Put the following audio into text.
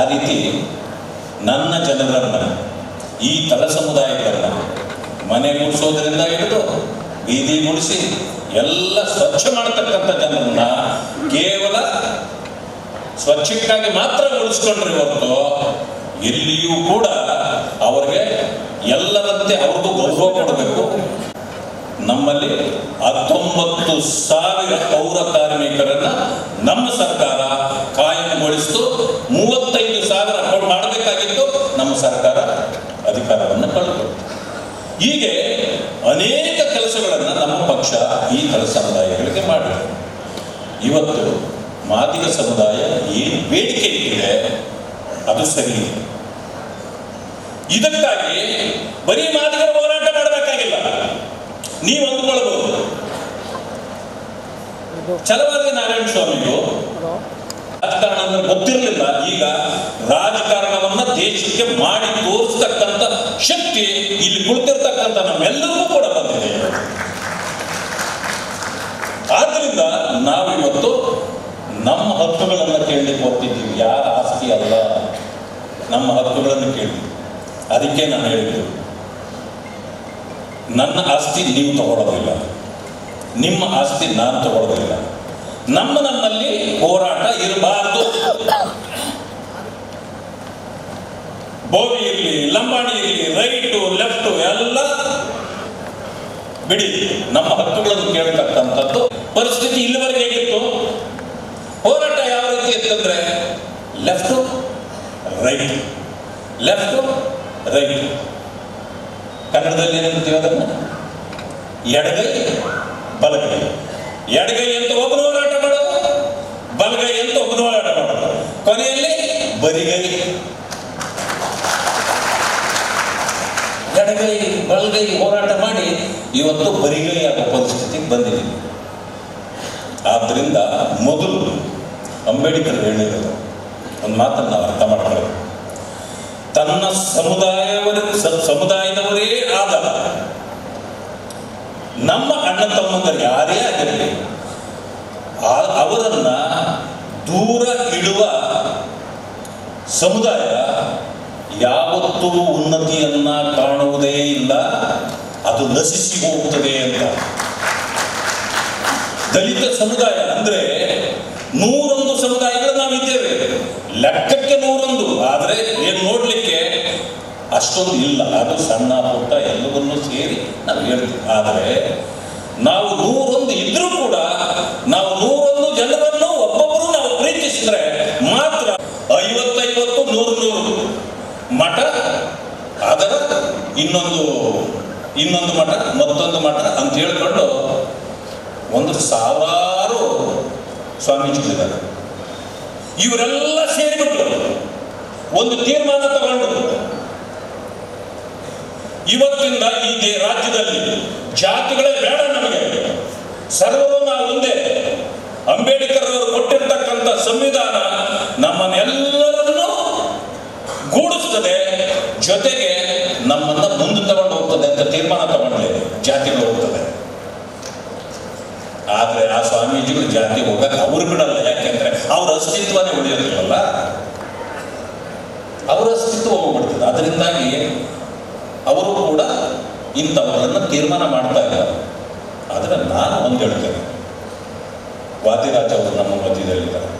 ಆ ರೀತಿ ನನ್ನ ಜನರನ್ನ ಈ ತಳ ಸಮುದಾಯಗಳನ್ನ ಮನೆ ಗುಡಿಸೋದ್ರಿಂದ ಹಿಡಿದು ಬೀದಿ ಗುಡಿಸಿ ಎಲ್ಲ ಸ್ವಚ್ಛ ಮಾಡತಕ್ಕಂಥ ಜನರನ್ನ ಕೇವಲ ಸ್ವಚ್ಛಕ್ಕಾಗಿ ಮಾತ್ರ ಉಳಿಸ್ಕೊಂಡ್ರೆ ಹೊರತು ಎಲ್ಲಿಯೂ ಕೂಡ ಅವರಿಗೆ ಎಲ್ಲರಂತೆ ಅವ್ರಿಗೂ ಗೌರವ ಕೊಡಬೇಕು. ನಮ್ಮಲ್ಲಿ ಹತ್ತೊಂಬತ್ತು ಸಾವಿರ ಪೌರ ಕಾರ್ಮಿಕರನ್ನ ನಮ್ಮ ಸರ್ಕಾರ ಕಾಯಂಗೊಳಿಸಿತು ಮೂವತ್ತೈದು ಸಾವಿರ ಕೋಟಿ ಮಾಡಬೇಕಾಗಿತ್ತು. ನಮ್ಮ ಸರ್ಕಾರ ಅಧಿಕಾರವನ್ನು ಕಳೆದು. ಹೀಗೆ ಅನೇಕ ಕೆಲಸಗಳನ್ನು ನಮ್ಮ ಪಕ್ಷ ಈ ತಳ ಸಮುದಾಯಗಳಿಗೆ ಮಾಡಿದೆ. ಇವತ್ತು ಮಾದಿಗ ಸಮುದಾಯ ಏನು ಬೇಡಿಕೆ ಇಟ್ಟಿದೆ ಅದು ಸರಿ ಇದಕ್ಕಾಗಿ ಬರೀ ಮಾದಿಗರ ಹೋರಾಟ ಮಾಡಬೇಕಾಗಿಲ್ಲ. ನೀವು ಅಂದ್ಕೊಳ್ಬಹುದು. ಛಲವಾದಿ ನಾರಾಯಣ ಸ್ವಾಮಿಗೂ ಗೊತ್ತಿರಲಿಲ್ಲ. ಈಗ ರಾಜಕಾರಣವನ್ನ ದೇಶಕ್ಕೆ ಮಾಡಿ ತೋರಿಸ್ತಕ್ಕಂಥ ಶಕ್ತಿ ಇಲ್ಲಿ ಕುಳಿತಿರ್ತಕ್ಕಂಥ ನಮ್ಮೆಲ್ಲರಿಗೂ ಕೂಡ ಬಂದಿದೆ. ಆದ್ರಿಂದ ನಾವಿವತ್ತು ನಮ್ಮ ಹಕ್ಕುಗಳನ್ನು ಕೇಳಲಿಕ್ಕೆ ಹೋಗ್ತಿದ್ದೀವಿ. ಯಾರ ಆಸ್ತಿ ಅಲ್ಲ? ನಮ್ಮ ಹಕ್ಕುಗಳನ್ನು ಕೇಳಿ. ಅದಕ್ಕೆ ನಾನು ಹೇಳಿದ್ದು, ನನ್ನ ಆಸ್ತಿ ನೀವು ತಗೊಳ್ಳೋದಿಲ್ಲ ನಿಮ್ಮ ಆಸ್ತಿ ನಾನು ತಗೊಳ್ಳೋದಿಲ್ಲ ನಮ್ಮ ನಮ್ಮಲ್ಲಿ ಹೋರಾಟ ಇರಬಾರ್ದು. ಬೋವಿ ಇರಲಿ ಲಂಬಾಣಿ ಇರಲಿ ರೈಟು, ಲೆಫ್ಟು ಎಲ್ಲ ಬಿಡಿ. ನಮ್ಮ ಹಕ್ಕುಗಳನ್ನು ಕೇಳತಕ್ಕಂಥದ್ದು ಪರಿಸ್ಥಿತಿ ಇಲ್ಲಿವರೆಗೆ ಹೇಗಿತ್ತು? ಹೋರಾಟ ಯಾವ ರೀತಿ ಇತ್ತಂದ್ರೆ ಲೆಫ್ಟು, ರೈಟ್. Left, right. ಕನ್ನಡದಲ್ಲಿ ಏನಂತೀವಿ ಅದನ್ನು? ಎಡಗೈ, ಬಲಗೈ. ಎಡಗೈ ಅಂತ ಒಬ್ಬನು ಹೋರಾಟ ಮಾಡೋದು, ಬಲಗೈ ಅಂತ ಒಬ್ಬನು ಹೋರಾಟ ಮಾಡೋದು? ಕೊನೆಯಲ್ಲಿ ಬರಿಗೈ ಎಡಗೈ ಬಲಗೈ ಹೋರಾಟ ಮಾಡಿ ಇವತ್ತು ಬರಿಗೈ ಆಗೋ ಪರಿಸ್ಥಿತಿಗೆ ಬಂದಿದ್ದೀವಿ ಆದ್ದರಿಂದ ಮೊದಲು ಅಂಬೇಡ್ಕರ್ ಹೇಳಿರೋದು ಒಂದು ಮಾತನ್ನು ನಾವು ಅರ್ಥ ಮಾಡ್ಕೊಳ್ಳೋದು ತನ್ನ ಸಮುದಾಯವರ ಸಮುದಾಯದವರೇ ಆದ ನಮ್ಮ ಅಣ್ಣ ತಮ್ಮಂದರು ಯಾರೇ ಆಗಿರಲಿ ಅವರನ್ನ ದೂರ ಇಡುವ ಸಮುದಾಯ ಯಾವತ್ತೂ ಉನ್ನತಿಯನ್ನ ಕಾಣುವುದೇ ಇಲ್ಲ, ಅದು ನಶಿಸಿ ಹೋಗುತ್ತದೆ ಅಂತ. ದಲಿತ ಸಮುದಾಯ ಅಂದ್ರೆ ನೂರೊಂದು ಸಮುದಾಯಗಳು ನಾವಿದ್ದೇವೆ. ಲೆಕ್ಕಕ್ಕೆ ನೂರೊಂದು, ಆದ್ರೆ ಏನ್ ನೋಡ್ಲಿಕ್ಕೆ ಅಷ್ಟೊಂದು ಇಲ್ಲ. ಅದು ಸಣ್ಣ ಪುಟ್ಟ ಎಲ್ಲವನ್ನೂ ಸೇರಿ ನಾವು ಹೇಳ್ತೀವಿ. ಆದರೆ ನಾವು ನೂರೊಂದು ಇದ್ರೂ ಕೂಡ ನಾವು ನೂರೊಂದು ಜನರನ್ನು ಒಬ್ಬೊಬ್ಬರು ನಾವು ಪ್ರೀತಿಸಿದ್ರೆ ಮಾತ್ರ ಐವತ್ತೈವತ್ತು ನೂರು ನೂರು ಮಠ, ಅದರ ಇನ್ನೊಂದು ಇನ್ನೊಂದು ಮಠ, ಮತ್ತೊಂದು ಮಠ ಅಂತ ಹೇಳ್ಕೊಂಡು ಒಂದು ಸಾವಿರಾರು ಸ್ವಾಮೀಜಿಗಳಿದ್ದಾರೆ. ಇವರೆಲ್ಲ ಸೇರಿಬಿಟ್ಟು ಒಂದು ತೀರ್ಮಾನ ತಗೊಂಡು. ಇವತ್ತಿಂದ ಈ ರಾಜ್ಯದಲ್ಲಿ ಜಾತಿಗಳೇ ಬೇಡ ನಮಗೆ. ಸರ್ವರು ನಾವು ಮುಂದೆ ಅಂಬೇಡ್ಕರ್ ಅವರು ಕೊಟ್ಟಿರ್ತಕ್ಕಂಥ ಸಂವಿಧಾನ ತಗೊಂಡ್ರೆ ಜಾತಿಗಳು ಹೋಗ್ತದೆ ಆದ್ರೆ ಆ ಸ್ವಾಮೀಜಿಗಳು ಜಾತಿ ಹೋಗಕ್ಕೆ ಅವ್ರು ಬಿಡಲ್ಲ ಯಾಕೆಂದ್ರೆ ಅವ್ರ ಅಸ್ತಿತ್ವನೇ ಉಳಿಯೋದಿಲ್ಲಲ್ಲ ಅವರ ಅಸ್ತಿತ್ವ ಹೋಗ್ಬಿಡ್ತದೆ. ಅದರಿಂದಾಗಿ ಅವರು ಕೂಡ ಇಂಥವರನ್ನು ತೀರ್ಮಾನ ಮಾಡ್ತಾ ಇದ್ದಾರೆ. ಆದರೆ ನಾನು ಒಂದು ಹೇಳ್ತೇನೆ. ವಾದಿರಾಜ್ ಅವರು ನಮ್ಮ ಮಧ್ಯದಲ್ಲಿದ್ದಾರೆ